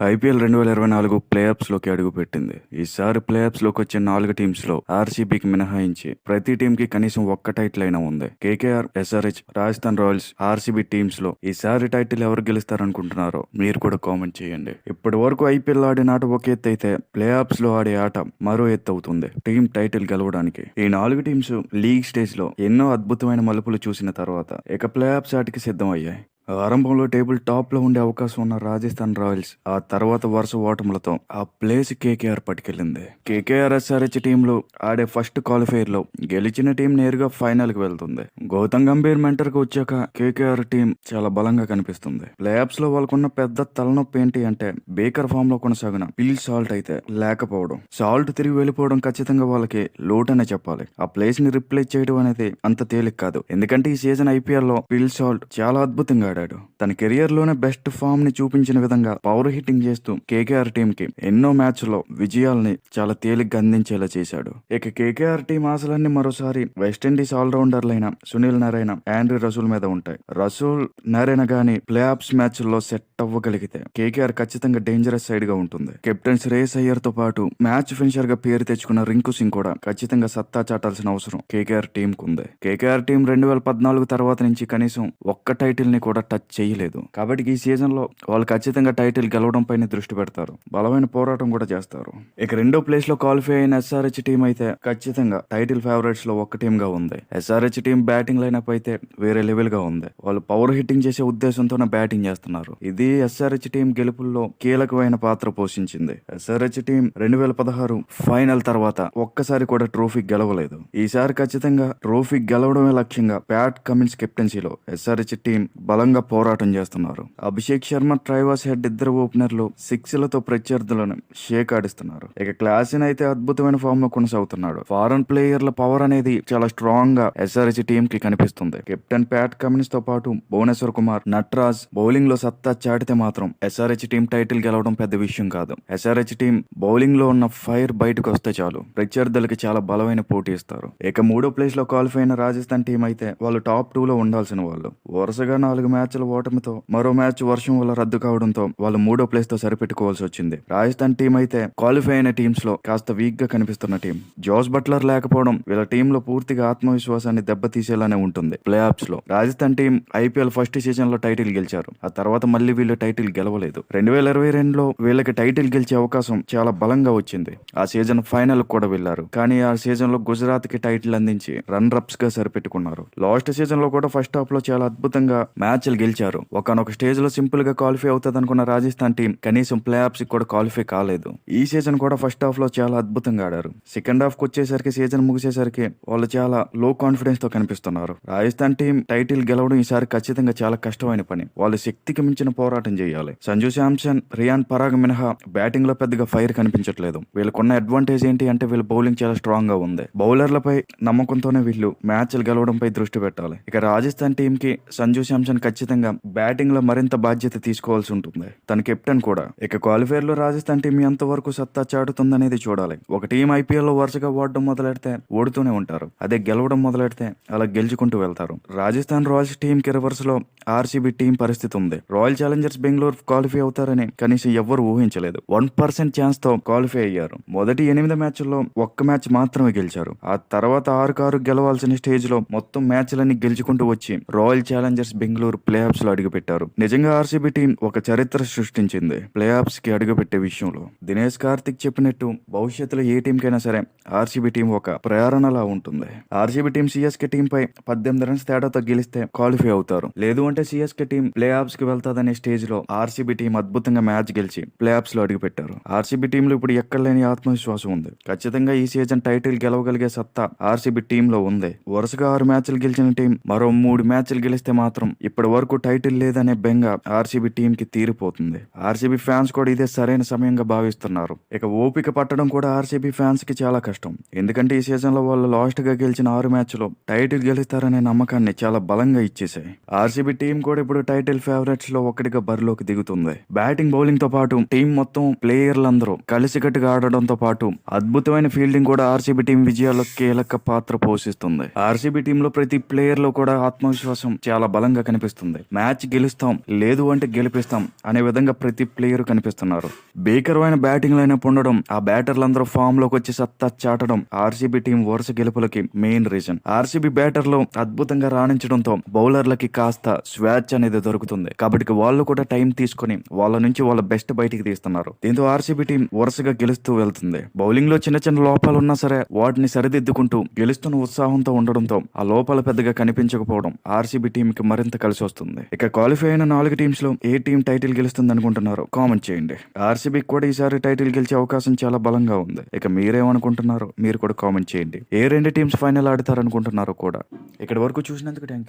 IPL రెండు వేల ఇరవై నాలుగు ప్లేఆఫ్స్లోకి అడుగుపెట్టింది. ఈసారి ప్లేఆఫ్స్లోకి వచ్చే నాలుగు టీమ్స్లో ఆర్సీబీకి మినహాయించి ప్రతి టీమ్కి కనీసం ఒక్క టైటిల్ అయినా ఉంది. KKR SRH Rajasthan royals RCB టీమ్స్లో ఈసారి టైటిల్ ఎవరు గెలుస్తారనుకుంటున్నారో మీరు కూడా కామెంట్ చేయండి. ఇప్పటి వరకు ఐపీఎల్ ఆడిన ఆట ఒక ఎత్తు అయితే ప్లేఆఫ్స్లో ఆడే ఆట మరో ఎత్తు అవుతుంది. టీం టైటిల్ గెలవడానికి ఈ నాలుగు టీమ్స్ లీగ్ స్టేజ్లో ఎన్నో అద్భుతమైన మలుపులు చూసిన తర్వాత ఇక ప్లేఆప్స్ ఆటకి సిద్ధం అయ్యాయి ఆరంభంలో టేబుల్ టాప్లో ఉండే అవకాశం ఉన్న రాజస్థాన్ రాయల్స్ ఆ తర్వాత వరుస ఓటములతో ఆ ప్లేస్ కేకేఆర్ పట్టుకెళ్ళింది. కేకేఆర్ ఎస్ఆర్హెచ్ టీంలో ఆడే ఫస్ట్ క్వాలిఫైర్లో గెలిచిన టీం నేరుగా ఫైనల్కి వెళ్తుంది. గౌతమ్ గంభీర్ మెంటర్కు వచ్చాక కేకేఆర్ టీం చాలా బలంగా కనిపిస్తుంది. ప్లేఆఫ్స్లో వాళ్ళకున్న పెద్ద తలనొప్పి ఏంటి అంటే బేకర్ ఫామ్లో కొనసాగిన పిల్ సాల్ట్ అయితే లేకపోవడం. సాల్ట్ తిరిగి వెళ్ళిపోవడం ఖచ్చితంగా వాళ్ళకి లోట్ అనే చెప్పాలి. ఆ ప్లేస్ని రిప్లేస్ చేయడం అనేది అంత తేలిక కాదు. ఎందుకంటే ఈ సీజన్ ఐపీఎల్లో పిల్ సాల్ట్ చాలా అద్భుతంగా ఆడాడు. తన కెరియర్లోనే బెస్ట్ ఫామ్ని చూపించిన విధంగా పవర్ హిట్టింగ్ చేస్తూ కేకేఆర్ టీం కి ఎన్నో మ్యాచ్లో విజయాల్ని చాలా తేలిగ్గా అందించేలా చేశాడు. ఇక కేకేఆర్ టీం ఆశలన్నీ మరోసారి వెస్టిండీస్ ఆల్రౌండర్లైన సునీల్ నారాయణ ఆండ్రీ రసూల్ మీద ఉంటాయి. రసూల్ నారాయణ గాని ప్లే ఆఫ్స్ మ్యాచ్లో సెట్ అవ్వగలిగితే కేకేఆర్ ఖచ్చితంగా డేంజరస్ సైడ్గా ఉంటుంది. కెప్టెన్ శ్రేయస్ అయ్యర్తో పాటు మ్యాచ్ ఫినిషర్గా పేరు తెచ్చుకున్న రింకు సింగ్ కూడా ఖచ్చితంగా సత్తా చాటాల్సిన అవసరం కేకేఆర్ టీం కుంది. కేకేఆర్ టీం రెండు వేల పద్నాలుగు తర్వాత నుంచి కనీసం ఒక్క టైటిల్ని కూడా టచ్ చేయలేదు. కాబట్టి ఈ సీజన్లో వాళ్ళు ఖచ్చితంగా టైటిల్ గెలవడం పైన దృష్టి పెడతారు. బలమైన పోరాటం కూడా చేస్తారు. ఇక రెండో ప్లేస్లో క్వాలిఫై అయిన ఎస్ఆర్హెచ్ టీం అయితే ఖచ్చితంగా టైటిల్ ఫేవరెట్స్లో ఒక్క టీం గా ఉంది ఎస్ఆర్హెచ్ టీం బ్యాటింగ్ లైనప్ అయితే వేరే లెవెల్గా ఉంది. వాళ్ళు పవర్ హిట్టింగ్ చేసే ఉద్దేశంతోనే బ్యాటింగ్ చేస్తున్నారు. ఇది ఎస్ఆర్హెచ్ టీం గెలుపుల్లో కీలకమైన పాత్ర పోషించింది. ఎస్ఆర్హెచ్ టీం రెండు వేల పదహారు ఫైనల్ తర్వాత ఒక్కసారి కూడా ట్రోఫీ గెలవలేదు. ఈసారి ఖచ్చితంగా ట్రోఫీ గెలవడమే లక్ష్యంగా ప్యాట్ కమిన్స్ కెప్టెన్సీలో ఎస్ఆర్హెచ్ టీం బలంగా పోరాటం చేస్తున్నారు. అభిషేక్ శర్మ ట్రైవాస్ హెడ్ ఇద్దరు ఓపెనర్లు సిక్స్లతో ప్రత్యర్థులను షేక్ ఆడిస్తున్నారు. ఇక క్లాసిన్ అయితే అద్భుతమైన ఫామ్లో కొనసాగుతున్నాడు. ఫారెన్ ప్లేయర్ల పవర్ అనేది చాలా స్ట్రాంగ్గా ఎస్ఆర్హెచ్ టీం కి కనిపిస్తుంది. కెప్టెన్ ప్యాట్ కమిన్స్తో పాటు భువనేశ్వర్ కుమార్ నట్రాజ్ బౌలింగ్లో సత్తా చాటితే మాత్రం ఎస్ఆర్హెచ్ టీం టైటిల్ గెలవడం పెద్ద విషయం కాదు. ఎస్ఆర్హెచ్ టీం బౌలింగ్లో ఉన్న ఫైర్ బయటకు వస్తే చాలు. ప్రత్యర్థులకి చాలా బలమైన పోటీ ఇస్తారు. ఇక మూడో ప్లేస్లో క్వాలిఫై అయిన రాజస్థాన్ టీం అయితే వాళ్ళు టాప్ టూ లో ఉండాల్సిన వాళ్ళు. వరుసగా నాలుగు మ్యాచ్ మ్యాచ్ల ఓటమితో మరో మ్యాచ్ వర్షం వల్ల రద్దు కావడంతో వాళ్ళు మూడో ప్లేస్తో సరిపెట్టుకోవాల్సి వచ్చింది. రాజస్థాన్ టీం అయితే క్వాలిఫై అయిన టీమ్స్లో కాస్త వీక్గా కనిపిస్తున్న టీం. జోస్ బట్లర్ లేకపోవడం వీళ్ళ టీం లో పూర్తిగా ఆత్మవిశ్వాసాన్ని దెబ్బతీసేలానే ఉంటుంది ప్లే ఆఫ్స్లో రాజస్థాన్ టీం ఐపీఎల్ ఫస్ట్ సీజన్లో టైటిల్ గెలిచారు. ఆ తర్వాత మళ్ళీ వీళ్ళు టైటిల్ గెలవలేదు. రెండు వేల ఇరవై రెండులో వీళ్ళకి టైటిల్ గెలిచే అవకాశం చాలా బలంగా వచ్చింది. ఆ సీజన్ ఫైనల్ కూడా వెళ్ళారు కానీ ఆ సీజన్లో గుజరాత్కి టైటిల్ అందించి రన్ రప్స్గా సరిపెట్టుకున్నారు. లాస్ట్ సీజన్లో కూడా ఫస్ట్ హాఫ్లో చాలా అద్భుతంగా మ్యాచ్ మ్యాచ్లు గెలిచారు. ఒకనొక స్టేజ్లో సింపుల్గా క్వాలిఫై అవుతుంది అనుకున్న రాజస్థాన్ టీం కనీసం ప్లే ఆఫ్స్ కూడా క్వాలిఫై కాలేదు. ఈ సీజన్ కూడా ఫస్ట్ హాఫ్లో చాలా అద్భుతంగా ఆడారు. సెకండ్ హాఫ్కి వచ్చేసరికి సీజన్ ముగిసేసరికి వాళ్ళు చాలా లో కాన్ఫిడెన్స్తో కనిపిస్తున్నారు. రాజస్థాన్ టీం టైటిల్ గెలవడం ఈసారి ఖచ్చితంగా చాలా కష్టమైన పని. వాళ్ళ శక్తికి మించిన పోరాటం చేయాలి. సంజు శాంసన్ రియాన్ పరాగ్ మినహా బ్యాటింగ్లో పెద్దగా ఫైర్ కనిపించట్లేదు. వీళ్ళకున్న అడ్వాంటేజ్ ఏంటి అంటే వీళ్ళ బౌలింగ్ చాలా స్ట్రాంగ్గా ఉంది. బౌలర్లపై నమ్మకంతోనే వీళ్ళు మ్యాచ్లు గెలవడంపై దృష్టి పెట్టాలి. ఇక రాజస్థాన్ టీం కి సంజు శాంసన్ ఖచ్చితంగా బ్యాటింగ్లో మరింత బాధ్యత తీసుకోవాల్సి ఉంటుంది. తన కెప్టెన్ కూడా. ఇక క్వాలిఫైర్లో రాజస్థాన్ టీం ఎంతవరకు సత్తా చాటుతుందనేది చూడాలి. ఒక టీం ఐపీఎల్లో వరుసగా ఓడడం మొదలెడితే ఓడుతూనే ఉంటారు. అదే గెలవడం మొదలెడితే అలా గెలుచుకుంటూ వెళ్తారు. రాజస్థాన్ రాయల్స్ టీం కి లో ఆర్సీబీ టీం పరిస్థితి ఉంది. రాయల్ ఛాలెంజర్స్ బెంగళూరు క్వాలిఫై అవుతారని కనీసం ఎవ్వరు ఊహించలేదు. వన్ పర్సెంట్ ఛాన్స్తో క్వాలిఫై అయ్యారు. మొదటి ఎనిమిది మ్యాచ్ల్లో ఒక్క మ్యాచ్ మాత్రమే గెలిచారు. ఆ తర్వాత ఆరు కారు గెలవాల్సిన స్టేజ్లో మొత్తం మ్యాచ్లన్నీ గెలుచుకుంటూ వచ్చి రాయల్ ఛాలెంజర్స్ బెంగళూరు ప్లే ఆఫ్స్లో అడుగుపెట్టారు. నిజంగా ఆర్సీబీ టీం ఒక చరిత్ర సృష్టించింది. ప్లే ఆఫ్స్కి అడుగుపెట్టే విషయంలో. దినేష్ కార్తిక్ చెప్పినట్టు భవిష్యత్తులో ఏ టీంకైనా సరే ఆర్సీబీ టీం ఒక ప్రేరణలా ఉంటుంది. ఆర్సీబీ టీం సిఎస్కే టీం పై పద్దెనిమిది రన్స్ తేడాతో గెలిస్తే క్వాలిఫై అవుతారు. లేదు అంటే సిఎస్కే టీం ప్లే ఆఫ్స్కి వెళ్తాదనే స్టేజ్లో ఆర్సీబీ టీం అద్భుతంగా మ్యాచ్ గెలిచి ప్లే ఆఫ్స్లో అడుగుపెట్టారు. ఆర్సీబీ టీంలో ఇప్పుడు ఎక్కడ లేని ఆత్మవిశ్వాసం ఉంది. ఖచ్చితంగా ఈ సీజన్ టైటిల్ గెలవగలిగే సత్తా ఆర్సీబీ టీం లో ఉంది. వరుసగా ఆరు మ్యాచ్లు గెలిచిన టీం మరో మూడు మ్యాచ్లు గెలిస్తే మాత్రం ఇప్పటి వరకు టైటిల్ లేదనే బెంగ ఆర్సీబీ టీం కి తీరిపోతుంది. ఆర్సీబీ ఫ్యాన్స్ కూడా ఇదే సరైన సమయంగా భావిస్తున్నారు. ఇక ఓపిక పట్టడం కూడా ఆర్సీబీ ఫ్యాన్స్కి చాలా కష్టం. ఎందుకంటే ఈ సీజన్లో వాళ్ళు లాస్ట్గా గెలిచిన ఆరు మ్యాచ్లో టైటిల్ గెలుస్తారనే నమ్మకాన్ని చాలా బలంగా ఇచ్చేసాయి ఆర్సీబీ టీం కూడా ఇప్పుడు టైటిల్ ఫేవరెట్స్లో ఒకటిగా బరిలోకి దిగుతుంది. బ్యాటింగ్ బౌలింగ్తో పాటు టీం మొత్తం ప్లేయర్లందరూ కలిసికట్టుగా ఆడడంతో పాటు అద్భుతమైన ఫీల్డింగ్ కూడా ఆర్సీబీ టీం విజయాల్లో కీలక పాత్ర పోషిస్తుంది. ఆర్సీబీ టీంలో ప్రతి ప్లేయర్లో కూడా ఆత్మవిశ్వాసం చాలా బలంగా కనిపిస్తుంది. కనిపిస్తుంది మ్యాచ్ గెలుస్తాం లేదు అంటే గెలిపిస్తాం అనే విధంగా ప్రతి ప్లేయర్ కనిపిస్తున్నారు. భీకరమైన బ్యాటింగ్ లైనప్ ఉండడం ఆ బ్యాటర్లందరూ ఫామ్లోకి వచ్చి సత్తా చాటడం ఆర్సీబీ టీం వరుస గెలుపులకి మెయిన్ రీజన్. ఆర్సీబీ బ్యాటర్లు అద్భుతంగా రాణించడంతో బౌలర్లకి కాస్త స్వేచ్ఛ అనేది దొరుకుతుంది. కాబట్టి వాళ్ళు కూడా టైం తీసుకొని వాళ్ళ నుంచి వాళ్ళ బెస్ట్ బయటికి తీస్తున్నారు. దీంతో ఆర్సీబీ టీం వరుసగా గెలుస్తూ వెళ్తుంది. బౌలింగ్లో చిన్న చిన్న లోపాలు ఉన్నా సరే వాటిని సరిదిద్దుకుంటూ గెలుస్తున్న ఉత్సాహంతో ఉండడంతో ఆ లోపాలు పెద్దగా కనిపించకపోవడం ఆర్సీబీ టీంకి మరింత కలిసి వస్తుంది ఇక క్వాలిఫై అయిన నాలుగు టీమ్స్లో ఏ టీం టైటిల్ గెలుస్తుంది అనుకుంటున్నారో కామెంట్ చేయండి. ఆర్సీబీకి కూడా ఈసారి టైటిల్ గెలిచే అవకాశం చాలా బలంగా ఉంది. ఇక మీరేమనుకుంటున్నారో మీరు కూడా కామెంట్ చేయండి. ఏ రెండు టీమ్స్ ఫైనల్ ఆడతారనుకుంటున్నారో కూడా. ఇక్కడ వరకు చూసినందుకు థ్యాంక్